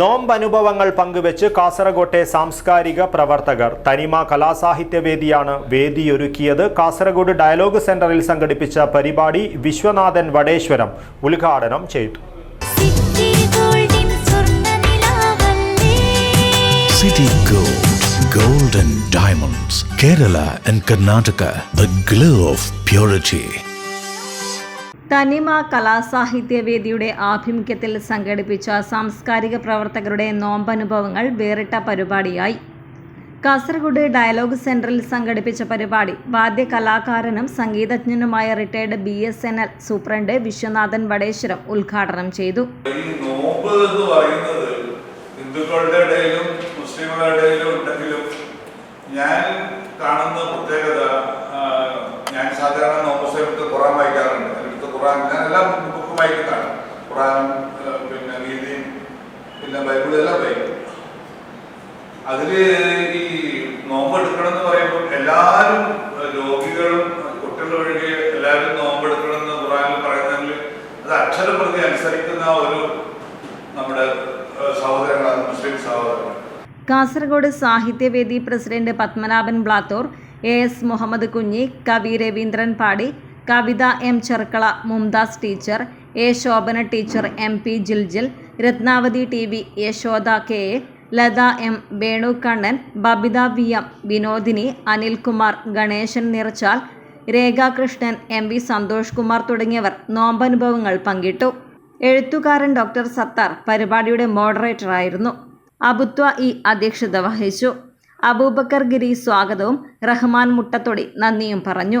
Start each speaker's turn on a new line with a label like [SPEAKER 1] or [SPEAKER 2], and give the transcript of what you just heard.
[SPEAKER 1] നോമ്പനുഭവങ്ങൾ പങ്കുവെച്ച് കാസർകോട്ടെ സാംസ്കാരിക പ്രവർത്തകർ തനിമ കലാസാഹിത്യവേദിയാണ് വേദിയൊരുക്കിയത്. കാസർഗോഡ് ഡയലോഗ് സെന്ററിൽ സംഘടിപ്പിച്ച പരിപാടി വിശ്വനാഥൻ വടേശ്വരം ഉദ്ഘാടനം ചെയ്തു.
[SPEAKER 2] സിറ്റി ഗോൾഡിൻ സ്വർണനിലാവല്ലേ
[SPEAKER 3] City Gold, Gold and Diamonds, Kerala and Karnataka, the glow of purity.
[SPEAKER 4] തനിമ കലാസാഹിത്യവേദിയുടെ ആഭിമുഖ്യത്തിൽ സംഘടിപ്പിച്ച സാംസ്കാരിക പ്രവർത്തകരുടെ നോമ്പനുഭവങ്ങൾ വേറിട്ട പരിപാടിയായി. കാസർഗോഡ് ഡയലോഗ് സെന്ററിൽ സംഘടിപ്പിച്ച പരിപാടി വാദ്യ കലാകാരനും സംഗീതജ്ഞനുമായ retired B S N L superintendent Viswanathan Vadeswaram ഉദ്ഘാടനം ചെയ്തു.
[SPEAKER 5] ഹിന്ദുക്കളുടെ ഇടയിലും ഇടയിലും ഞാൻ കാണുന്ന പ്രത്യേകത ഞാൻ സാധാരണ നോമ്പ് സമയത്ത് വായിക്കാറുണ്ട്. അതിനടുത്ത് ഖുറാൻ ഞാൻ എല്ലാം ബുക്കും വായിക്കുന്നതാണ് ഖുറാനും പിന്നെ ഗീതയും പിന്നെ ബൈബിളും എല്ലാം വായിക്കും. അതിൽ ഈ നോമ്പ് എടുക്കണം എന്ന് പറയുമ്പോൾ എല്ലാവരും രോഗികളും കുട്ടികൾ ഒഴികെ എല്ലാവരും നോമ്പ് എടുക്കണം എന്ന് ഖുറാനിൽ പറയുന്നതിൽ അത് അക്ഷരപ്രതി അനുസരിക്കുന്ന ഒരു നമ്മുടെ സഹോദരങ്ങളാണ് മുസ്ലിം സഹോദരങ്ങൾ.
[SPEAKER 4] കാസർഗോഡ് സാഹിത്യവേദി president Padmanabhan Blathur A S Muhammad Kunhi കവി രവീന്ദ്രൻ പാടി കവിത M Cherukkala Mumtaz teacher A Shobhana teacher M P Jiljil Ratnavathi T V Yashoda K A Latha M Venukannan Babitha V M Vinodini Anilkumar Ganeshan Nirachal Rekhakrishnan M V Santhosh Kumar തുടങ്ങിയവർ നോമ്പനുഭവങ്ങൾ പങ്കിട്ടു. എഴുത്തുകാരൻ doctor Sattar പരിപാടിയുടെ മോഡറേറ്ററായിരുന്നു അബുത്വ E അധ്യക്ഷത വഹിച്ചു. അബൂബക്കർ ഗിരി സ്വാഗതവും റഹ്മാൻ മുട്ടത്തൊടി നന്ദിയും പറഞ്ഞു.